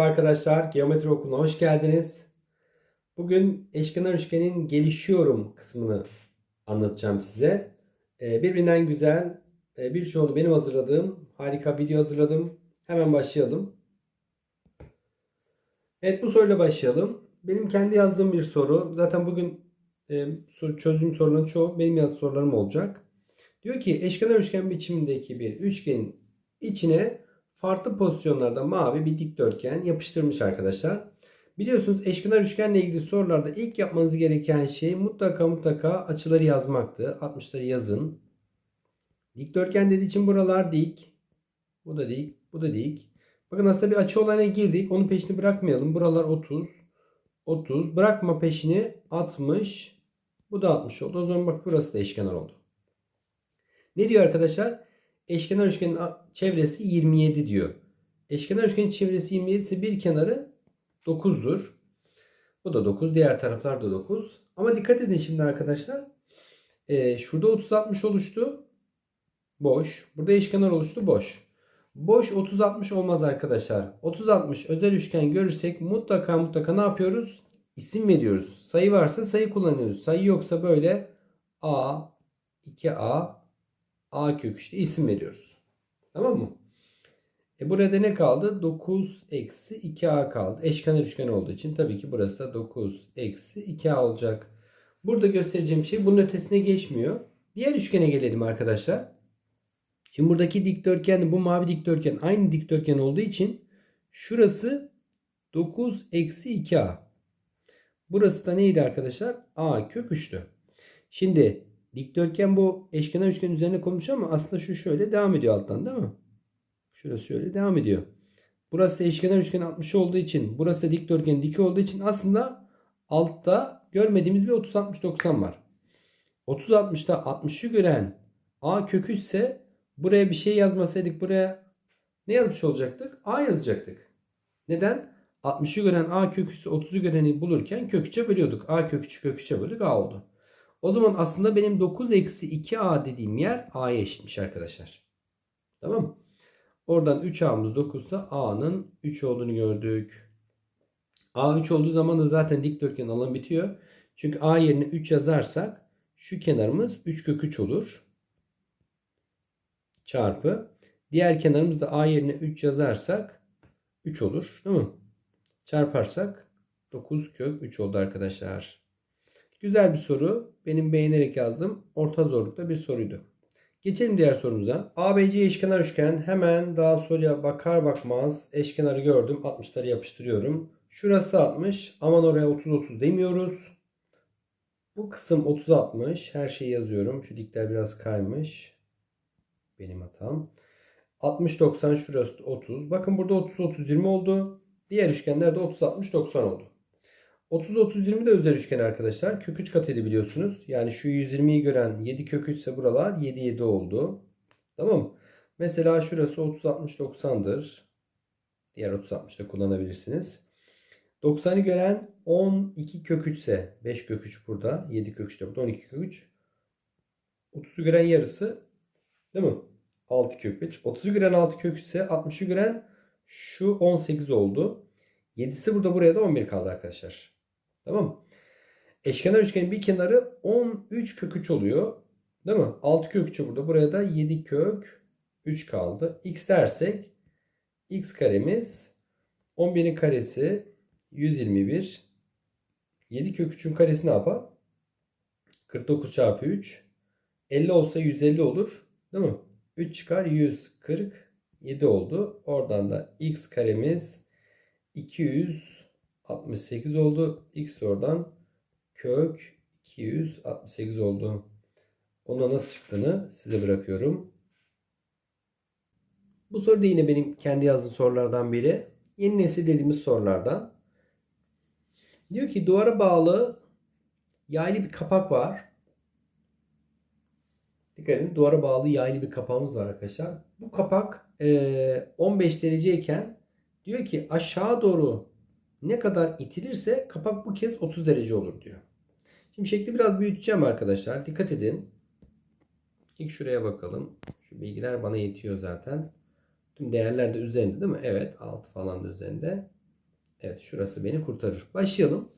Merhaba arkadaşlar, Geometri Okulu'na hoş geldiniz. Bugün eşkenar üçgenin gelişiyorum kısmını anlatacağım size. Ee, birbirinden güzel, e, birçoğunu benim hazırladığım harika video hazırladım. Hemen başlayalım. Evet bu soruyla başlayalım. Benim kendi yazdığım bir soru. Zaten bugün e, çözdüğüm soruların çoğu benim yazdığım sorularım olacak. Diyor ki eşkenar üçgen biçimindeki bir üçgenin içine farklı pozisyonlarda mavi bir dikdörtgen yapıştırmış arkadaşlar. Biliyorsunuz eşkenar üçgenle ilgili sorularda ilk yapmanız gereken şey mutlaka mutlaka açıları yazmaktı. 60'ları yazın. Dikdörtgen dediği için buralar dik. Bu da dik. Bu da dik. Bakın aslında bir açı olayına girdik. Onun peşini bırakmayalım. Buralar 30. 30. Bırakma peşini 60. Bu da 60 oldu. O zaman bak burası da eşkenar oldu. Ne diyor arkadaşlar? Eşkenar üçgenin çevresi 27 diyor. Eşkenar üçgenin çevresi 27 ise bir kenarı 9'dur. Bu da 9. Diğer taraflar da 9. Ama dikkat edin şimdi arkadaşlar. Ee, şurada 30-60 oluştu. Boş. Burada eşkenar oluştu. Boş. Boş 30-60 olmaz arkadaşlar. 30-60 özel üçgen görürsek mutlaka mutlaka ne yapıyoruz? İsim veriyoruz. Sayı varsa sayı kullanıyoruz. Sayı yoksa böyle A, 2A, A kök işte isim veriyoruz. Tamam mı? E burada ne kaldı? 9 eksi 2A kaldı. Eşkenar üçgen olduğu için tabii ki burası da 9 eksi 2A olacak. Burada göstereceğim şey bunun ötesine geçmiyor. Diğer üçgene gelelim arkadaşlar. Şimdi buradaki dikdörtgen bu mavi dikdörtgen aynı dikdörtgen olduğu için şurası 9 eksi 2A. Burası da neydi arkadaşlar? A kök 3'tü. Şimdi dikdörtgen bu eşkenar üçgen üzerine konmuş ama aslında şu şöyle devam ediyor alttan değil mi? Şurası şöyle devam ediyor. Burası da eşkenar üçgen 60 olduğu için burası da dikdörtgen dik olduğu için aslında altta görmediğimiz bir 30 60 90 var. 30 60'ta 60'ı gören A kök 3 ise buraya bir şey yazmasaydık buraya ne yazmış olacaktık? A yazacaktık. Neden? 60'ı gören A kök 3 ise 30'u göreni bulurken kök 3'e bölüyorduk. A kök 3'ü kök 3'e böldük A oldu. O zaman aslında benim 9 eksi 2A dediğim yer A'ya eşitmiş arkadaşlar. Tamam? Oradan 3A'mız 9 ise A'nın 3 olduğunu gördük. A 3 olduğu zaman da zaten dikdörtgen alanı bitiyor. Çünkü A yerine 3 yazarsak şu kenarımız 3 kök 3 olur. Çarpı. Diğer kenarımız da A yerine 3 yazarsak 3 olur. Değil mi? Çarparsak 9 kök 3 oldu arkadaşlar. Güzel bir soru. Benim beğenerek yazdım. Orta zorlukta bir soruydu. Geçelim diğer sorumuza. ABC eşkenar üçgen. Hemen daha soruya bakar bakmaz eşkenarı gördüm. 60'ları yapıştırıyorum. Şurası da 60. Aman oraya 30-30 demiyoruz. Bu kısım 30-60. Her şeyi yazıyorum. Şu dikler biraz kaymış. Benim hatam. 60-90 şurası da 30. Bakın burada 30-30-20 oldu. Diğer üçgenler de 30-60-90 oldu. 30-30-20 de özel üçgen arkadaşlar. Kök 3 katıydı biliyorsunuz. Yani şu 120'yi gören 7 kök 3 ise buralar 7-7 oldu. Tamam mı? Mesela şurası 30-60-90'dır. Diğer 30-60 da kullanabilirsiniz. 90'ı gören 12 kök 3 ise 5 kök 3 burada. 7 kök 3 de burada. 12 kök 3. 30'u gören yarısı değil mi? 6 kök 3. 30'u gören 6 kök 3 ise 60'ı gören şu 18 oldu. 7'si burada buraya da 11 kaldı arkadaşlar. Tamam mı? Eşkenar üçgenin bir kenarı 13 kök 3 oluyor. Değil mi? 6 kök 3'ü burada. Buraya da 7 kök 3 kaldı. X dersek x karemiz 11'in karesi 121. 7 kök 3'ün karesi ne yapar? 49 çarpı 3. 50 olsa 150 olur. Değil mi? 3 çıkar 147 oldu. Oradan da x karemiz 268 oldu. X oradan kök 268 oldu. Ona nasıl çıktığını size bırakıyorum. Bu soru da yine benim kendi yazdığım sorulardan biri. Yeni nesil dediğimiz sorulardan. Diyor ki duvara bağlı yaylı bir kapak var. Dikkat edin duvara bağlı yaylı bir kapağımız var arkadaşlar. Bu kapak eee, 15 dereceyken diyor ki aşağı doğru ne kadar itilirse kapak bu kez 30 derece olur diyor. Şimdi şekli biraz büyüteceğim arkadaşlar. Dikkat edin. İlk şuraya bakalım. Şu bilgiler bana yetiyor zaten. Tüm değerler de üzerinde değil mi? Evet. 6 falan da üzerinde. Evet şurası beni kurtarır. Başlayalım.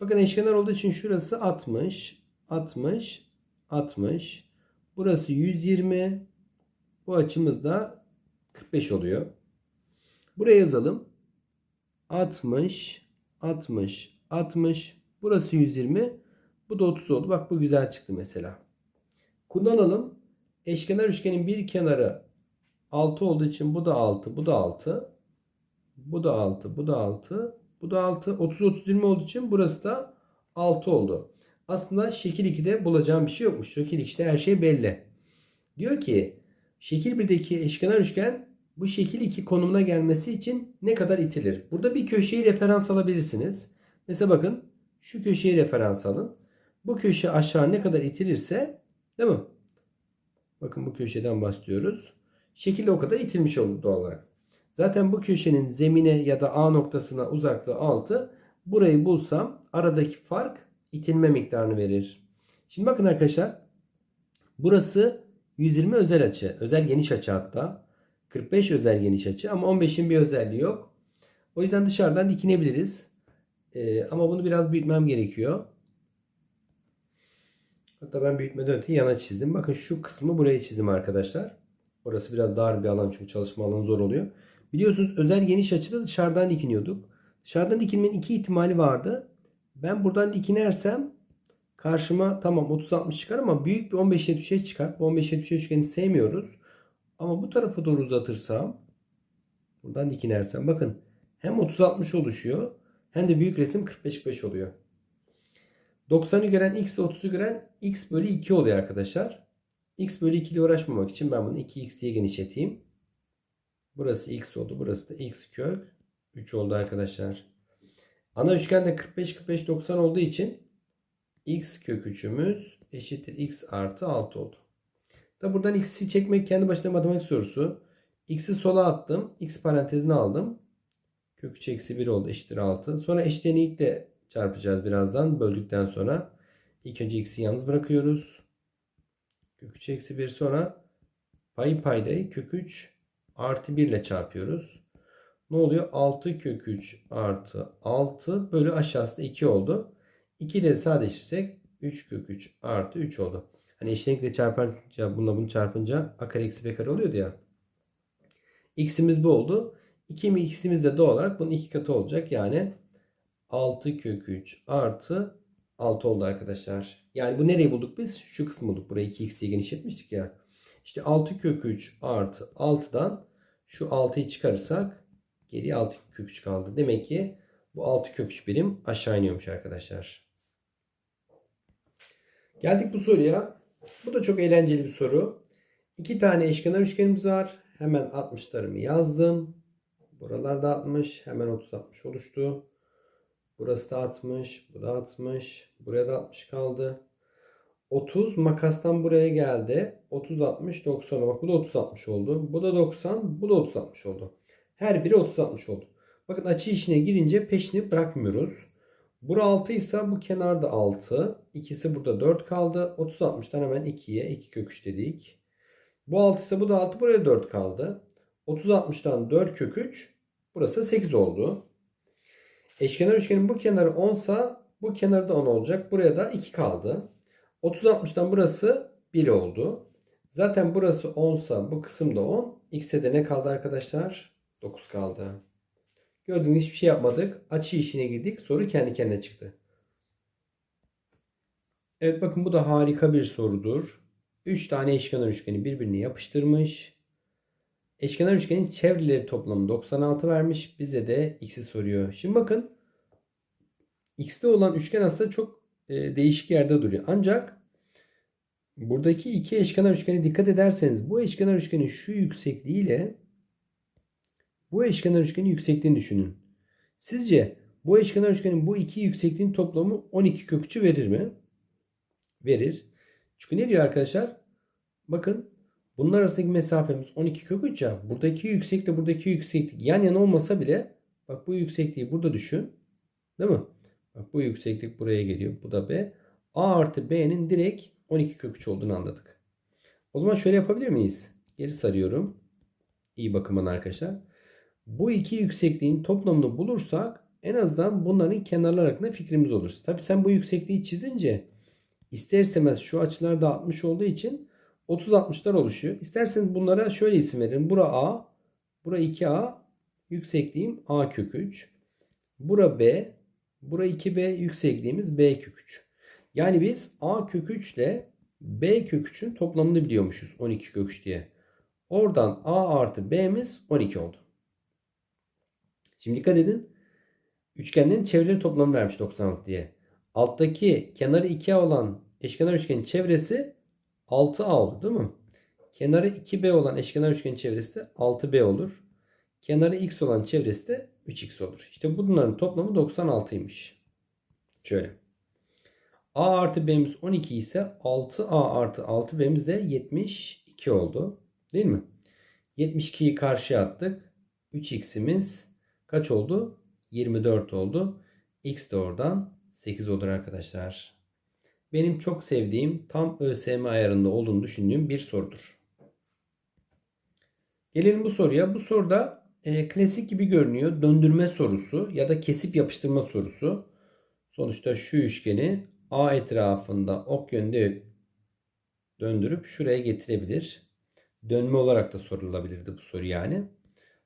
Bakın eşkenar olduğu için şurası 60, 60, 60. Burası 120. Bu açımız da 45 oluyor. Buraya yazalım. 60, 60, 60. Burası 120. Bu da 30 oldu. Bak bu güzel çıktı mesela. Kullanalım. Eşkenar üçgenin bir kenarı 6 olduğu için bu da 6, bu da 6. Bu da 6, bu da 6, bu da 6. 30 30 20 olduğu için burası da 6 oldu. Aslında şekil 2'de bulacağım bir şey yokmuş. Şekil 2'de her şey belli. Diyor ki şekil 1'deki eşkenar üçgen bu şekil 2 konumuna gelmesi için ne kadar itilir? Burada bir köşeyi referans alabilirsiniz. Mesela bakın şu köşeyi referans alın. Bu köşe aşağı ne kadar itilirse değil mi? Bakın bu köşeden başlıyoruz. Şekilde o kadar itilmiş olur doğal olarak. Zaten bu köşenin zemine ya da A noktasına uzaklığı 6. Burayı bulsam aradaki fark itilme miktarını verir. Şimdi bakın arkadaşlar. Burası 120 özel açı. Özel geniş açı hatta. 45 özel geniş açı ama 15'in bir özelliği yok. O yüzden dışarıdan dikinebiliriz. Ee, ama bunu biraz büyütmem gerekiyor. Hatta ben büyütmeden öte yana çizdim. Bakın şu kısmı buraya çizdim arkadaşlar. Orası biraz dar bir alan çünkü çalışma alanı zor oluyor. Biliyorsunuz özel geniş açıda dışarıdan dikiniyorduk. Dışarıdan dikilmenin iki ihtimali vardı. Ben buradan dikinersem karşıma tamam 30-60 çıkar ama büyük bir 15-70 çıkar. Bu 15-70 üçgeni sevmiyoruz. Ama bu tarafa doğru uzatırsam buradan dikinersem bakın hem 30-60 oluşuyor hem de büyük resim 45-45 oluyor. 90'ı gören x 30'u gören x bölü 2 oluyor arkadaşlar. x bölü 2 ile uğraşmamak için ben bunu 2x diye genişleteyim. Burası x oldu. Burası da x kök 3 oldu arkadaşlar. Ana üçgende 45 45 90 olduğu için x kök 3'ümüz eşittir x artı 6 oldu. Da buradan x'i çekmek kendi başına matematik sorusu. x'i sola attım. x parantezine aldım. Kök 3 eksi 1 oldu eşittir 6. Sonra eşitliğini ilk de çarpacağız birazdan. Böldükten sonra. ilk önce x'i yalnız bırakıyoruz. Kök 3 eksi 1 sonra payı paydayı kök 3 artı 1 ile çarpıyoruz. Ne oluyor? 6 kök 3 artı 6 bölü aşağısı da 2 oldu. 2 ile sadeleştirirsek 3 kök 3 artı 3 oldu. Hani eşlenikle çarpınca bununla bunu çarpınca a kare eksi b kare oluyordu ya. X'imiz bu oldu. 2 mi x'imiz de doğal olarak bunun iki katı olacak. Yani 6 kök 3 artı 6 oldu arkadaşlar. Yani bu nereyi bulduk biz? Şu kısmı bulduk. Burayı 2x diye genişletmiştik ya. İşte 6 kök 3 artı 6'dan şu 6'yı çıkarırsak geriye 6 kök 3 kaldı. Demek ki bu 6 kök 3 birim aşağı iniyormuş arkadaşlar. Geldik bu soruya. Bu da çok eğlenceli bir soru. İki tane eşkenar üçgenimiz var. Hemen 60'larımı yazdım. Buralarda 60. Hemen 30 60 oluştu. Burası da 60. Bu da 60. Buraya da 60 kaldı. 30 makastan buraya geldi. 30 60 90. Bak bu da 30 60 oldu. Bu da 90. Bu da 30 60 oldu. Her biri 30 60 oldu. Bakın açı işine girince peşini bırakmıyoruz. Bura 6 ise bu kenarda 6. İkisi burada 4 kaldı. 30 60'tan hemen 2'ye 2 kök 3 dedik. Bu 6 ise bu da 6. Buraya 4 kaldı. 30 60'tan 4 kök 3. Burası 8 oldu. Eşkenar üçgenin bu kenarı 10 ise bu kenarı da 10 olacak. Buraya da 2 kaldı. 30 60'tan burası 1 oldu. Zaten burası 10 ise bu kısım da 10. X'e de ne kaldı arkadaşlar? 9 kaldı. Gördüğünüz hiçbir şey yapmadık. Açı işine girdik. Soru kendi kendine çıktı. Evet bakın bu da harika bir sorudur. 3 tane eşkenar üçgeni birbirine yapıştırmış. Eşkenar üçgenin çevreleri toplamı 96 vermiş. Bize de x'i soruyor. Şimdi bakın x'te olan üçgen aslında çok e, değişik yerde duruyor. Ancak buradaki iki eşkenar üçgene dikkat ederseniz bu eşkenar üçgenin şu yüksekliğiyle bu eşkenar üçgenin yüksekliğini düşünün. Sizce bu eşkenar üçgenin bu iki yüksekliğin toplamı 12 kök 3'ü verir mi? Verir. Çünkü ne diyor arkadaşlar? Bakın bunlar arasındaki mesafemiz 12 kök 3 ya. Buradaki yükseklik buradaki yükseklik yan yana olmasa bile bak bu yüksekliği burada düşün. Değil mi? Bak bu yükseklik buraya geliyor. Bu da B. A artı B'nin direkt 12 kök 3 olduğunu anladık. O zaman şöyle yapabilir miyiz? Geri sarıyorum. İyi bakın bana arkadaşlar. Bu iki yüksekliğin toplamını bulursak en azından bunların kenarlar hakkında fikrimiz olur. Tabi sen bu yüksekliği çizince ister istemez şu açılar da 60 olduğu için 30-60'lar oluşuyor. İsterseniz bunlara şöyle isim verin. Bura A, bura 2A, yüksekliğim A kök 3. Bura B, bura 2B, yüksekliğimiz B kök 3. Yani biz A kök 3 ile B kök 3'ün toplamını biliyormuşuz 12 kök 3 diye. Oradan A artı B'miz 12 oldu. Şimdi dikkat edin. Üçgenlerin çevreleri toplamı vermiş 96 diye. Alttaki kenarı 2A olan eşkenar üçgenin çevresi 6A olur değil mi? Kenarı 2B olan eşkenar üçgenin çevresi de 6B olur. Kenarı x olan çevresi de 3x olur. İşte bunların toplamı 96'ymış. Şöyle. A artı B'miz 12 ise 6A artı 6B'miz de 72 oldu. Değil mi? 72'yi karşıya attık. 3x'imiz kaç oldu? 24 oldu. X de oradan 8 olur arkadaşlar. Benim çok sevdiğim tam ÖSYM ayarında olduğunu düşündüğüm bir sorudur. Gelelim bu soruya. Bu soruda e, klasik gibi görünüyor. Döndürme sorusu ya da kesip yapıştırma sorusu. Sonuçta şu üçgeni A etrafında ok yönde döndürüp şuraya getirebilir. Dönme olarak da sorulabilirdi bu soru yani.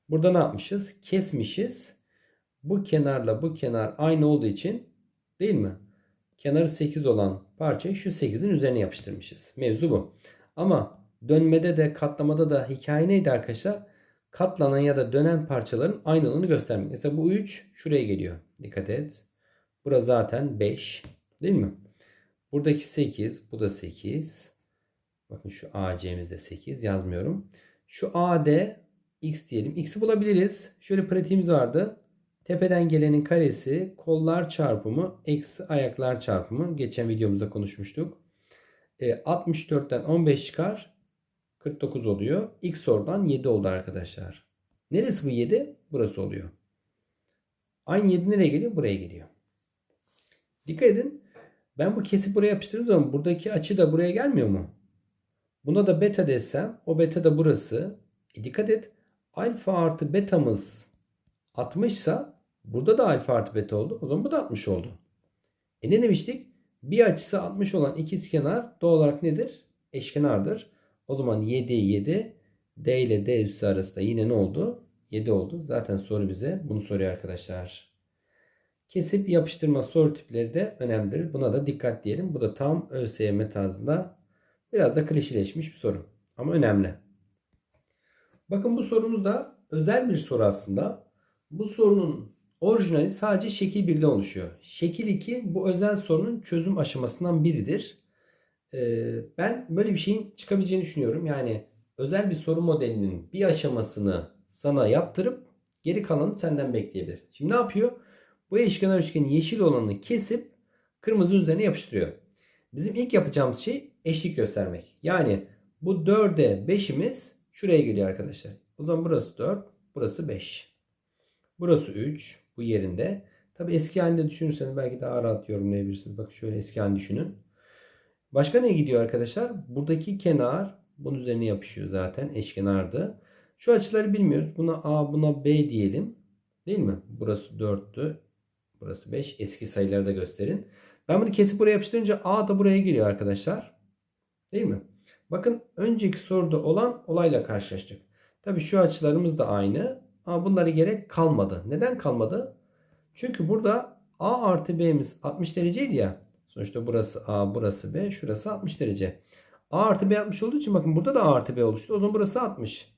Burada ne yapmışız? Kesmişiz. Bu kenarla bu kenar aynı olduğu için değil mi? Kenarı 8 olan parçayı şu 8'in üzerine yapıştırmışız. Mevzu bu. Ama dönmede de katlamada da hikaye neydi arkadaşlar? Katlanan ya da dönen parçaların aynılığını göstermek. Mesela bu 3 şuraya geliyor. Dikkat et. Burası zaten 5. Değil mi? Buradaki 8. Bu da 8. Bakın şu AC'miz de 8. Yazmıyorum. Şu AD X diyelim. X'i bulabiliriz. Şöyle pratiğimiz vardı. Tepeden gelenin karesi kollar çarpımı eksi ayaklar çarpımı. Geçen videomuzda konuşmuştuk. E, 64'ten 15 çıkar. 49 oluyor. X oradan 7 oldu arkadaşlar. Neresi bu 7? Burası oluyor. Aynı 7 nereye geliyor? Buraya geliyor. Dikkat edin. Ben bu kesip buraya yapıştırdığım zaman buradaki açı da buraya gelmiyor mu? Buna da beta desem o beta da burası. E dikkat et. Alfa artı betamız 60 ise burada da alfa artı beta oldu. O zaman bu da 60 oldu. E ne demiştik? Bir açısı 60 olan ikizkenar doğal olarak nedir? Eşkenardır. O zaman 7 7 D ile D üssü arasında yine ne oldu? 7 oldu. Zaten soru bize bunu soruyor arkadaşlar. Kesip yapıştırma soru tipleri de önemlidir. Buna da dikkat diyelim. Bu da tam ÖSYM tarzında biraz da klişeleşmiş bir soru. Ama önemli. Bakın bu sorumuz da özel bir soru aslında. Bu sorunun orijinali sadece şekil 1'den oluşuyor. Şekil 2 bu özel sorunun çözüm aşamasından biridir. Ee, ben böyle bir şeyin çıkabileceğini düşünüyorum. Yani özel bir soru modelinin bir aşamasını sana yaptırıp geri kalanı senden bekleyebilir. Şimdi ne yapıyor? Bu eşkenar üçgenin yeşil olanını kesip kırmızı üzerine yapıştırıyor. Bizim ilk yapacağımız şey eşlik göstermek. Yani bu 4'e 5'imiz şuraya geliyor arkadaşlar. O zaman burası 4, burası 5. Burası 3 bu yerinde. Tabi eski halinde düşünürseniz belki daha rahat yorumlayabilirsiniz. Bakın şöyle eski halini düşünün. Başka ne gidiyor arkadaşlar? Buradaki kenar bunun üzerine yapışıyor zaten. Eşkenardı. Şu açıları bilmiyoruz. Buna A buna B diyelim. Değil mi? Burası 4'tü. Burası 5. Eski sayıları da gösterin. Ben bunu kesip buraya yapıştırınca A da buraya geliyor arkadaşlar. Değil mi? Bakın önceki soruda olan olayla karşılaştık. Tabi şu açılarımız da aynı. Ama bunlara gerek kalmadı. Neden kalmadı? Çünkü burada A artı B'miz 60 dereceydi ya. Sonuçta burası A, burası B, şurası 60 derece. A artı B 60 olduğu için bakın burada da A artı B oluştu. O zaman burası 60.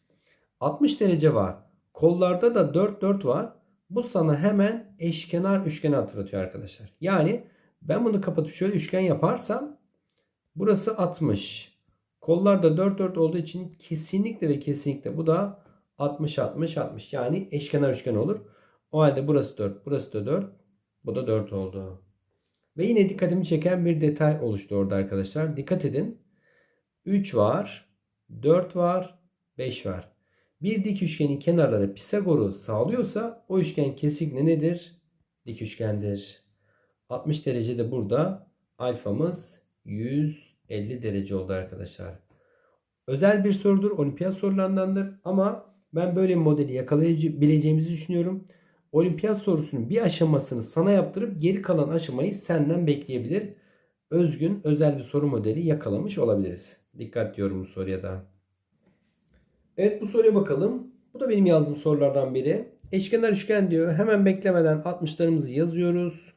60 derece var. Kollarda da 4 4 var. Bu sana hemen eşkenar üçgeni hatırlatıyor arkadaşlar. Yani ben bunu kapatıp şöyle üçgen yaparsam burası 60. Kollarda 4 4 olduğu için kesinlikle ve kesinlikle bu da 60 60 60 yani eşkenar üçgen olur. O halde burası 4, burası da 4, bu da 4 oldu. Ve yine dikkatimi çeken bir detay oluştu orada arkadaşlar. Dikkat edin. 3 var, 4 var, 5 var. Bir dik üçgenin kenarları Pisagor'u sağlıyorsa o üçgen kesinlikle nedir? Dik üçgendir. 60 derecede burada alfamız 150 derece oldu arkadaşlar. Özel bir sorudur. Olimpiyat sorularındandır. Ama ben böyle bir modeli yakalayabileceğimizi düşünüyorum. olimpiyat sorusunun bir aşamasını sana yaptırıp geri kalan aşamayı senden bekleyebilir. Özgün özel bir soru modeli yakalamış olabiliriz. Dikkat diyorum bu soruya da. Evet bu soruya bakalım. Bu da benim yazdığım sorulardan biri. Eşkenar üçgen diyor. Hemen beklemeden 60'larımızı yazıyoruz.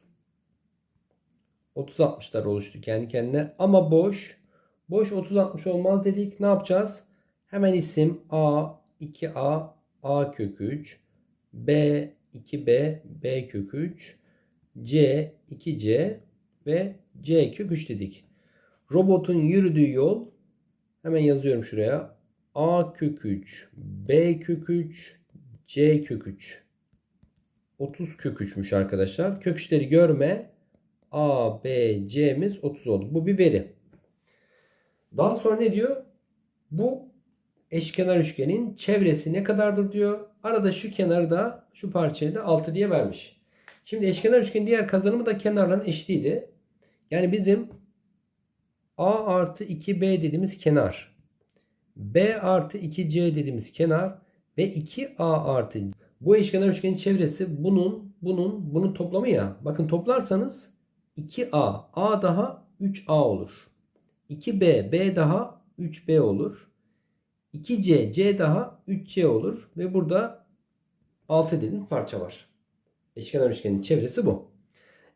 30-60'lar oluştu kendi kendine. Ama boş. Boş 30-60 olmaz dedik. Ne yapacağız? Hemen isim A, 2A, A kök 3. B, 2B, B kök 3. C, 2C ve C kök 3 dedik. Robotun yürüdüğü yol hemen yazıyorum şuraya. A kök 3, B kök 3, C kök 3. 30 kök 3'müş arkadaşlar. Kök 3'leri görme. A, B, C'miz 30 oldu. Bu bir veri. Daha sonra ne diyor? Bu eşkenar üçgenin çevresi ne kadardır diyor. Arada şu kenarı da şu parçayı da 6 diye vermiş. Şimdi eşkenar üçgenin diğer kazanımı da kenarların eşliğiydi. Yani bizim A artı 2B dediğimiz kenar. B artı 2C dediğimiz kenar ve 2A artı bu eşkenar üçgenin çevresi bunun, bunun, bunun toplamı ya. Bakın toplarsanız 2A, A daha 3A olur. 2B, B daha 3B olur. 2C, C daha 3C olur. Ve burada 6 dediğim parça var. Eşkenar üçgenin çevresi bu.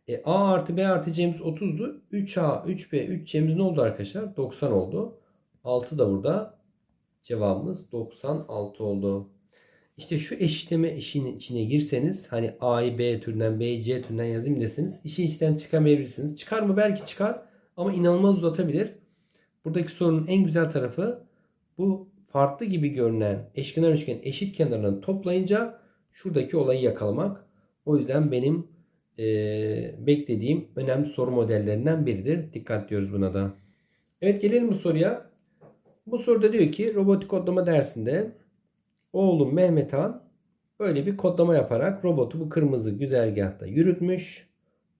E, A artı B artı C'miz 30'du. 3A, 3B, 3C'miz ne oldu arkadaşlar? 90 oldu. 6 da burada. Cevabımız 96 oldu. İşte şu eşitleme işinin içine girseniz hani A'yı B türünden B'yi C türünden yazayım deseniz işi içten çıkamayabilirsiniz. Çıkar mı? Belki çıkar ama inanılmaz uzatabilir. Buradaki sorunun en güzel tarafı bu farklı gibi görünen eşkenar üçgen eşit kenarlarını toplayınca şuradaki olayı yakalamak. O yüzden benim e, beklediğim önemli soru modellerinden biridir. Dikkat diyoruz buna da. Evet gelelim bu soruya. Bu soruda diyor ki robotik kodlama dersinde oğlum Mehmet Han böyle bir kodlama yaparak robotu bu kırmızı güzergahta yürütmüş.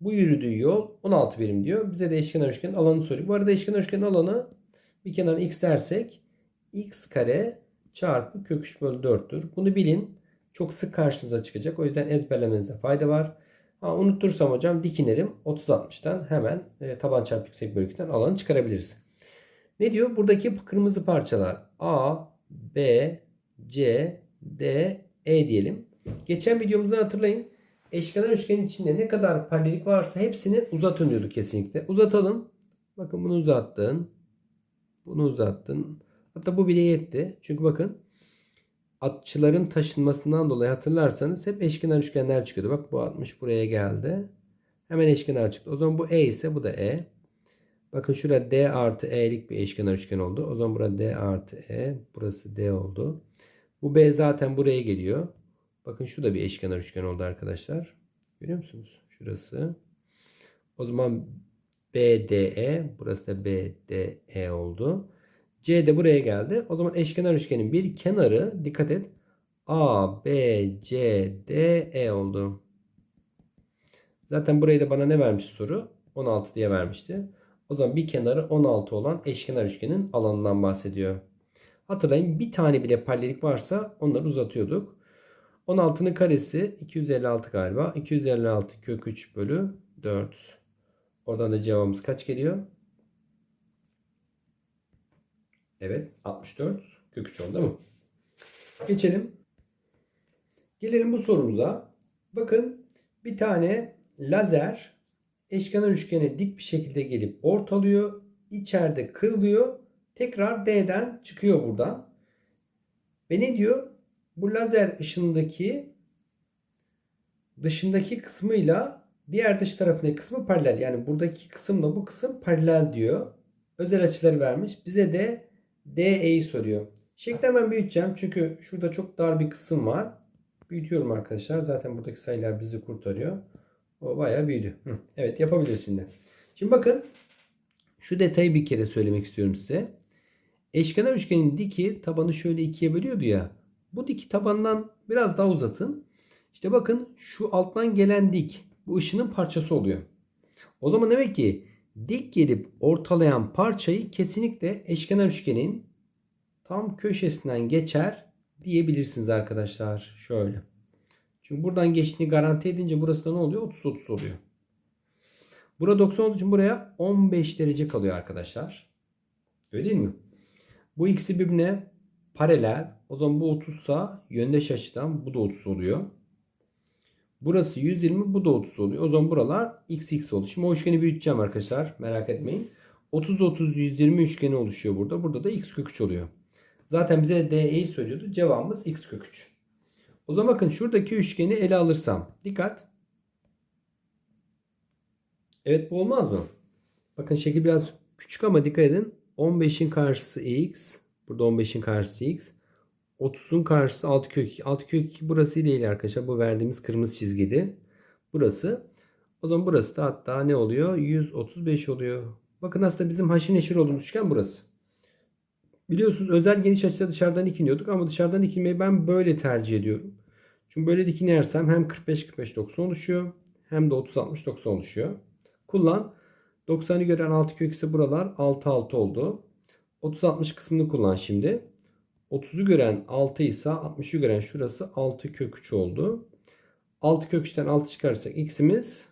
Bu yürüdüğü yol 16 birim diyor. Bize de eşkenar üçgenin alanı soruyor. Bu arada eşkenar üçgenin alanı bir kenar x dersek x kare çarpı kök 3 bölü 4'tür. Bunu bilin. Çok sık karşınıza çıkacak. O yüzden ezberlemenizde fayda var. Ha, unutursam hocam dikinerim 30-60'tan hemen e, taban çarpı yüksek bölü 2'den alanı çıkarabiliriz. Ne diyor? Buradaki kırmızı parçalar A, B, C, D, E diyelim. Geçen videomuzdan hatırlayın. Eşkenar üçgenin içinde ne kadar paralellik varsa hepsini uzatın diyorduk kesinlikle. Uzatalım. Bakın bunu uzattın. Bunu uzattın. Hatta bu bile yetti. Çünkü bakın açıların taşınmasından dolayı hatırlarsanız hep eşkenar üçgenler çıkıyordu. Bak bu 60 buraya geldi. Hemen eşkenar çıktı. O zaman bu E ise bu da E. Bakın şurada D artı E'lik bir eşkenar üçgen oldu. O zaman burada D artı E. Burası D oldu. Bu B zaten buraya geliyor. Bakın şu da bir eşkenar üçgen oldu arkadaşlar. Görüyor musunuz? Şurası. O zaman BDE. Burası da BDE oldu. C de buraya geldi. O zaman eşkenar üçgenin bir kenarı dikkat et. A, B, C, D, E oldu. Zaten burayı da bana ne vermiş soru? 16 diye vermişti. O zaman bir kenarı 16 olan eşkenar üçgenin alanından bahsediyor. Hatırlayın bir tane bile paralellik varsa onları uzatıyorduk. 16'nın karesi 256 galiba. 256 kök 3 bölü 4. Oradan da cevabımız kaç geliyor? Evet 64 kök 3 oldu mi? Geçelim. Gelelim bu sorumuza. Bakın bir tane lazer eşkenar üçgene dik bir şekilde gelip ortalıyor. İçeride kırılıyor. Tekrar D'den çıkıyor buradan. Ve ne diyor? Bu lazer ışındaki dışındaki kısmıyla diğer dış tarafındaki kısmı paralel. Yani buradaki kısımla bu kısım paralel diyor. Özel açıları vermiş. Bize de DE'yi soruyor. Şekli hemen büyüteceğim. Çünkü şurada çok dar bir kısım var. Büyütüyorum arkadaşlar. Zaten buradaki sayılar bizi kurtarıyor. O bayağı büyüdü. Evet yapabiliriz şimdi. Şimdi bakın. Şu detayı bir kere söylemek istiyorum size. Eşkenar üçgenin diki tabanı şöyle ikiye bölüyordu ya. Bu diki tabandan biraz daha uzatın. İşte bakın şu alttan gelen dik bu ışının parçası oluyor. O zaman demek ki dik gelip ortalayan parçayı kesinlikle eşkenar üçgenin tam köşesinden geçer diyebilirsiniz arkadaşlar. Şöyle. Çünkü buradan geçtiğini garanti edince burası da ne oluyor? 30 30 oluyor. Burada 90 olduğu için buraya 15 derece kalıyor arkadaşlar. Öyle değil mi? Bu ikisi birbirine paralel. O zaman bu 30 sa yöndeş açıdan bu da 30 oluyor. Burası 120 bu da 30 oluyor. O zaman buralar x x oldu. Şimdi o üçgeni büyüteceğim arkadaşlar. Merak etmeyin. 30 30 120 üçgeni oluşuyor burada. Burada da x kök 3 oluyor. Zaten bize DE'yi söylüyordu. Cevabımız x kök 3. O zaman bakın şuradaki üçgeni ele alırsam. Dikkat. Evet bu olmaz mı? Bakın şekil biraz küçük ama dikkat edin. 15'in karşısı x. Burada 15'in karşısı x. 30'un karşısı 6 kök 2. 6 kök 2 burası değil arkadaşlar. Bu verdiğimiz kırmızı çizgiydi. Burası. O zaman burası da hatta ne oluyor? 135 oluyor. Bakın aslında bizim haşin neşir olduğumuz üçgen burası. Biliyorsunuz özel geniş açıda dışarıdan ikiniyorduk ama dışarıdan ikinmeyi ben böyle tercih ediyorum. Çünkü böyle dikinersem hem 45-45-90 oluşuyor hem de 30-60-90 oluşuyor. Kullan. 90'ı gören 6 kök ise buralar 6-6 oldu. 30-60 kısmını kullan şimdi. 30'u gören 6 ise 60'ı gören şurası 6 kök 3 oldu. 6 kök 3'ten 6 çıkarırsak x'imiz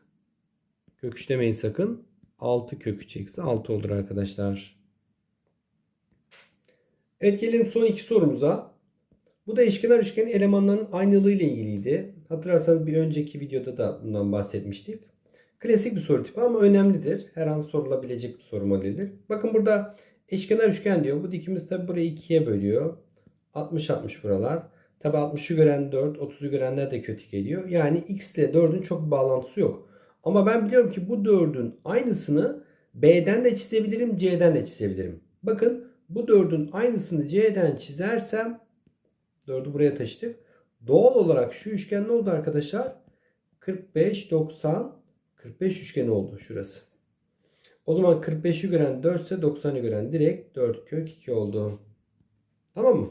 kök 3 demeyin sakın. 6 kök 3 eksi 6 olur arkadaşlar. Evet gelelim son iki sorumuza. Bu da eşkenar üçgenin elemanlarının aynılığı ile ilgiliydi. Hatırlarsanız bir önceki videoda da bundan bahsetmiştik. Klasik bir soru tipi ama önemlidir. Her an sorulabilecek bir soru modelidir. Bakın burada eşkenar üçgen diyor. Bu dikimiz tabi burayı ikiye bölüyor. 60-60 buralar. Tabi 60'ı gören 4, 30'u görenler de kötü geliyor. Yani x ile 4'ün çok bağlantısı yok. Ama ben biliyorum ki bu 4'ün aynısını B'den de çizebilirim, C'den de çizebilirim. Bakın bu 4'ün aynısını C'den çizersem 4'ü buraya taşıdık. Doğal olarak şu üçgen ne oldu arkadaşlar? 45, 90, 45 üçgeni oldu şurası. O zaman 45'i gören 4 ise 90'ı gören direkt 4 kök 2 oldu. Tamam mı?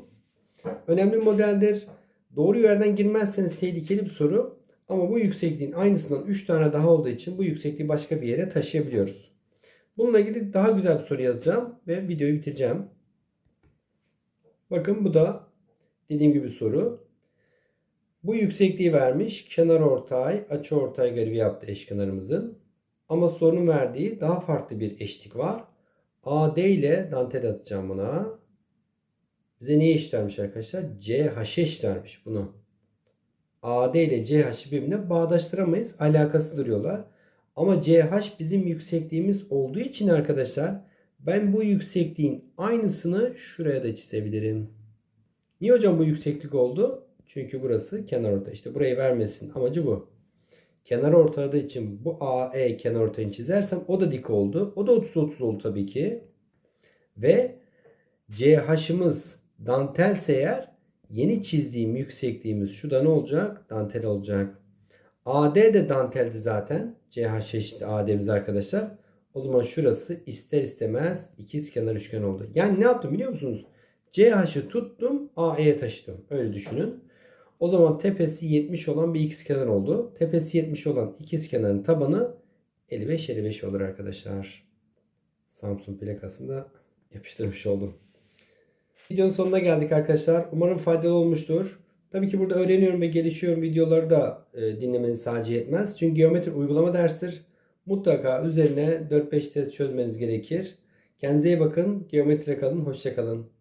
Önemli bir modeldir. Doğru yerden girmezseniz tehlikeli bir soru. Ama bu yüksekliğin aynısından 3 tane daha olduğu için bu yüksekliği başka bir yere taşıyabiliyoruz. Bununla ilgili daha güzel bir soru yazacağım ve videoyu bitireceğim. Bakın bu da dediğim gibi soru. Bu yüksekliği vermiş. Kenar ortay, açı ortay görevi yaptı eşkenarımızın. Ama sorunun verdiği daha farklı bir eşlik var. AD ile dantel atacağım buna. Bize neyi eşit vermiş arkadaşlar? CH eşit vermiş bunu. AD ile CH'ı birbirine bağdaştıramayız. Alakası duruyorlar. Ama CH bizim yüksekliğimiz olduğu için arkadaşlar ben bu yüksekliğin aynısını şuraya da çizebilirim. Niye hocam bu yükseklik oldu? Çünkü burası kenar orta. İşte burayı vermesin amacı bu. Kenar ortaladığı için bu AE kenar ortayını çizersem o da dik oldu. O da 30-30 oldu tabii ki. Ve CH'ımız dantelse eğer yeni çizdiğim yüksekliğimiz şu da ne olacak? Dantel olacak. AD de danteldi zaten. CH eşit AD'miz arkadaşlar. O zaman şurası ister istemez ikiz kenar üçgen oldu. Yani ne yaptım biliyor musunuz? CH'ı tuttum AE'ye taşıdım. Öyle düşünün. O zaman tepesi 70 olan bir ikizkenar oldu. Tepesi 70 olan ikizkenarın tabanı 55-55 olur arkadaşlar. Samsung plakasında yapıştırmış oldum. Videonun sonuna geldik arkadaşlar. Umarım faydalı olmuştur. Tabii ki burada öğreniyorum ve gelişiyorum videoları da e, dinlemeniz sadece yetmez. Çünkü geometri uygulama derstir. Mutlaka üzerine 4-5 test çözmeniz gerekir. Kendinize iyi bakın. Geometriye kalın. Hoşçakalın.